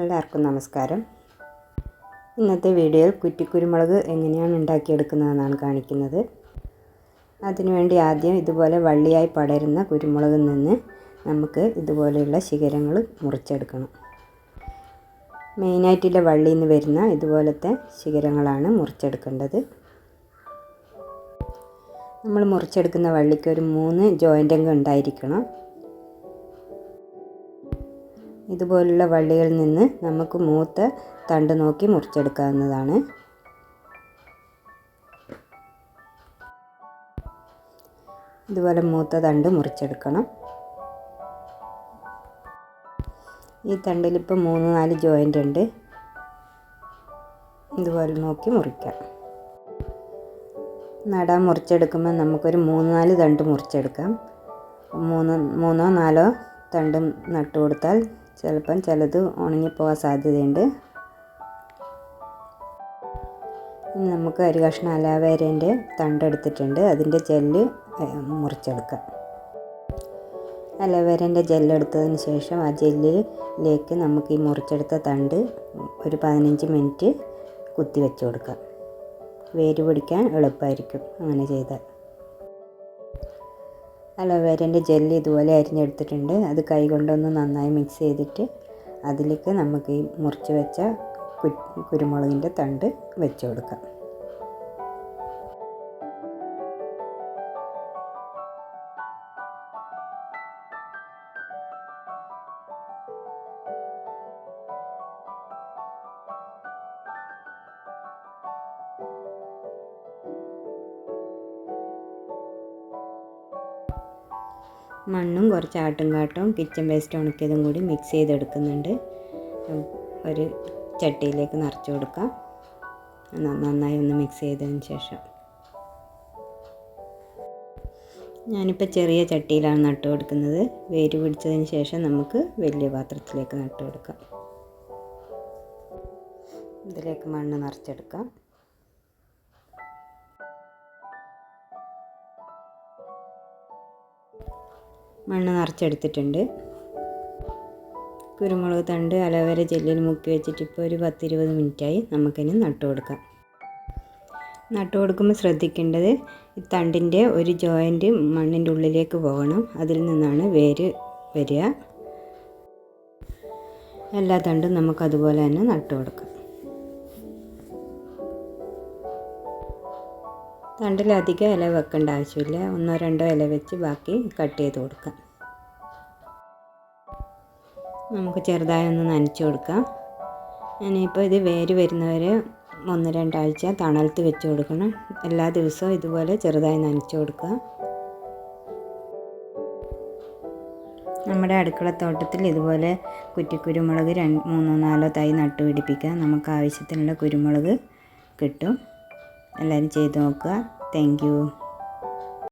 എല്ലാവർക്കും നമസ്കാരം. ഇന്നത്തെ വീഡിയോയിൽ കുറ്റിക്കുരുമുളക് എങ്ങനെയാണ് ഉണ്ടാക്കിയെടുക്കുന്നതെന്നാണ് കാണിക്കുന്നത്. അതിനുവേണ്ടി ആദ്യം ഇതുപോലെ വള്ളിയായി പടരുന്ന കുരുമുളകിൽ നിന്ന് നമുക്ക് ഇതുപോലെയുള്ള ശിഖരങ്ങൾ മുറിച്ചെടുക്കണം. മെയിനായിട്ടുള്ള വള്ളിയിൽ നിന്ന് വരുന്ന ഇതുപോലത്തെ ശിഖരങ്ങളാണ് മുറിച്ചെടുക്കേണ്ടത്. നമ്മൾ മുറിച്ചെടുക്കുന്ന വള്ളിക്ക് ഒരു മൂന്ന് ജോയിന്റെങ്കിലും ഉണ്ടായിരിക്കണം. ഇതുപോലുള്ള വള്ളികളിൽ നിന്ന് നമുക്ക് മൂത്ത തണ്ട് നോക്കി മുറിച്ചെടുക്കാവുന്നതാണ്. ഇതുപോലെ മൂത്ത തണ്ട് മുറിച്ചെടുക്കണം. ഈ തണ്ടിലിപ്പോൾ മൂന്ന് നാല് ജോയിന്റ് ഉണ്ട്. ഇതുപോലെ നോക്കി മുറിക്കാം. നടാൻ മുറിച്ചെടുക്കുമ്പോൾ നമുക്കൊരു മൂന്ന് നാല് തണ്ട് മുറിച്ചെടുക്കാം. മൂന്ന് മൂന്നോ നാലോ തണ്ടും നട്ടു കൊടുത്താൽ ചിലപ്പം ചിലത് ഉണങ്ങിപ്പോകാൻ സാധ്യതയുണ്ട്. ഇനി നമുക്ക് ഒരു കഷ്ണം അലാവേരേന്റെ തണ്ടെടുത്തിട്ടുണ്ട് അതിന്റെ ജെല്ല് മുറിച്ചെടുക്കാം. അലവേരേന്റെ ജെല്ലെടുത്തതിന് ശേഷം ആ ജെല്ലിലേക്ക് നമുക്ക് ഈ മുറിച്ചെടുത്ത തണ്ട് ഒരു പതിനഞ്ച് മിനിറ്റ് കുത്തി വെച്ച് കൊടുക്കാം. വേര് പിടിക്കാൻ എളുപ്പമായിരിക്കും അങ്ങനെ ചെയ്താൽ. അലോവേരന്റെ ജെല്ല് ഇതുപോലെ അരിഞ്ഞെടുത്തിട്ടുണ്ട്. അത് കൈ കൊണ്ടൊന്ന് നന്നായി മിക്സ് ചെയ്തിട്ട് അതിലേക്ക് നമുക്ക് ഈ മുറിച്ച് വെച്ച കുരുമുളകിന്റെ തണ്ട് വെച്ച് കൊടുക്കാം. മണ്ണും കുറച്ച് ആട്ടുംകാട്ടും കിച്ചൺ വേസ്റ്റ് ഉണക്കിയതും കൂടി മിക്സ് ചെയ്തെടുക്കുന്നുണ്ട്. ഒരു ചട്ടിയിലേക്ക് നിറച്ച് കൊടുക്കാം. നന്നായി ഒന്ന് മിക്സ് ചെയ്തതിന് ശേഷം. ഞാനിപ്പോൾ ചെറിയ ചട്ടിയിലാണ് നട്ടു കൊടുക്കുന്നത്. വേര് പിടിച്ചതിന് ശേഷം നമുക്ക് വലിയ പാത്രത്തിലേക്ക് നട്ടു കൊടുക്കാം. ഇതിലേക്ക് മണ്ണ് നിറച്ചെടുക്കാം. മണ്ണ് നിറച്ചെടുത്തിട്ടുണ്ട്. കുരുമുളക് തണ്ട് അലവര ജെല്ലിൽ മുക്കി വെച്ചിട്ട് ഇപ്പോൾ ഒരു പത്തിരുപത് മിനിറ്റായി നമുക്കിനി നട്ടു കൊടുക്കാം. നട്ടു കൊടുക്കുമ്പോൾ ശ്രദ്ധിക്കേണ്ടത് ഈ തണ്ടിന്റെ ഒരു ജോയിന്റ് മണ്ണിന്റെ ഉള്ളിലേക്ക് പോകണം. അതിൽ നിന്നാണ് വേര് വരിക. എല്ലാ തണ്ടും നമുക്കതുപോലെ തന്നെ നട്ടു കൊടുക്കാം. തണ്ടിലധികം ഇല വെക്കേണ്ട ആവശ്യമില്ല. ഒന്നോ രണ്ടോ ഇല വെച്ച് ബാക്കി കട്ട് ചെയ്ത് കൊടുക്കാം. നമുക്ക് ചെറുതായി ഒന്ന് നനച്ച് കൊടുക്കാം. ഞാനിപ്പോൾ ഇത് വേര് വരുന്നവരെ ഒന്ന് രണ്ടാഴ്ച തണലത്ത് വെച്ച് കൊടുക്കണം. എല്ലാ ദിവസവും ഇതുപോലെ ചെറുതായി നനച്ച് കൊടുക്കുക. നമ്മുടെ അടുക്കളത്തോട്ടത്തിൽ ഇതുപോലെ കുറ്റിക്കുരുമുളക് രണ്ട് മൂന്നോ നാലോ തൈ നട്ടുപിടിപ്പിക്കുക നമുക്ക് ആവശ്യത്തിനുള്ള കുരുമുളക് കിട്ടും. എല്ലാവരും ചെയ്ത് നോക്കുക. താങ്ക്